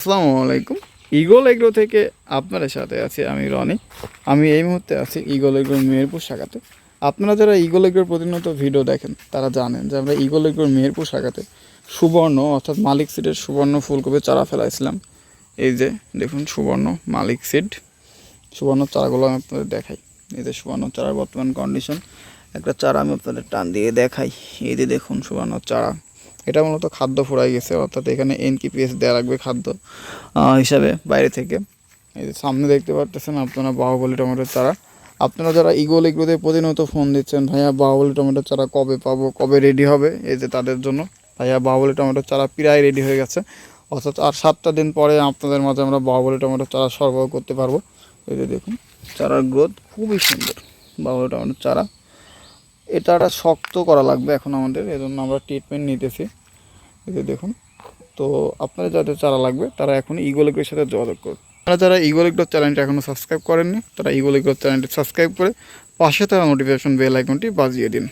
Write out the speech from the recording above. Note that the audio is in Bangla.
আসসালামু আলাইকুম ইগল এগ্রো থেকে আপনাদের সাথে আছি আমি রনি। আমি এই মুহূর্তে আছি ইগল এগ্রোর মেহেরপুর শাখাতে। আপনারা যারা ইগল এগ্রোর প্রতিনিয়ত ভিডিও দেখেন, তারা জানেন যে আমরা ইগল এগ্রোর মেহেরপুর শাখাতে সুবর্ণ, অর্থাৎ মালিক সিডের সুবর্ণ ফুলকপি চারা ফেলাইছিলাম এই যে, দেখুন সুবর্ণ মালিক সিড সুবর্ণ চারাগুলো আমি আপনাদের দেখাই। এই যে সুবর্ণ চারার বর্তমান কন্ডিশন একটা চারা আমি আপনাদের টান দিয়ে দেখাই। এই যে দেখুন সুবর্ণ চারা। এটা মূলত খাদ্য ফুরাই গেছে, অর্থাৎ এখানে এনকিপিএস দেওয়া লাগবে খাদ্য হিসাবে বাইরে থেকে। এই যে সামনে দেখতে পারতেছেন আপনারা বাহুবলী টমেটোর চারা। আপনারা যারা ইগোল এগুলোতে প্রতিনিয়ত ফোন দিচ্ছেন, ভাইয়া, বাহুবলী টমেটোর চারা কবে পাবো, কবে রেডি হবে? এই যে তাদের জন্য, ভাইয়া, বাহুবলী টমেটোর চারা প্রায় রেডি হয়ে গেছে। অর্থাৎ আর সাতটা দিন পরে আপনাদের মাঝে আমরা বাহুবলী টমেটোর চারা সরবরাহ করতে পারব। এই যে দেখুন, চারার গ্রোথ খুবই সুন্দর, বাহুবলী টমেটোর চারা। এটা একটা শক্ত করা লাগবে এখন আমাদের, এজন্য আমরা ট্রিটমেন্ট নিতেছি। এই যে দেখুন, তো আপনারা যাদের চারা লাগবে, তারা এখন ইগোলেগ্রের সাথে যোগাযোগ করুন। আপনারা যারা ইগোলেগ্রোর চ্যানেলটি এখনও সাবস্ক্রাইব করেননি, তারা ইগোলেগ্রোর চ্যানেলটি সাবস্ক্রাইব করে পাশে তারা নোটিফিকেশন বেল আইকনটি বাজিয়ে দিন।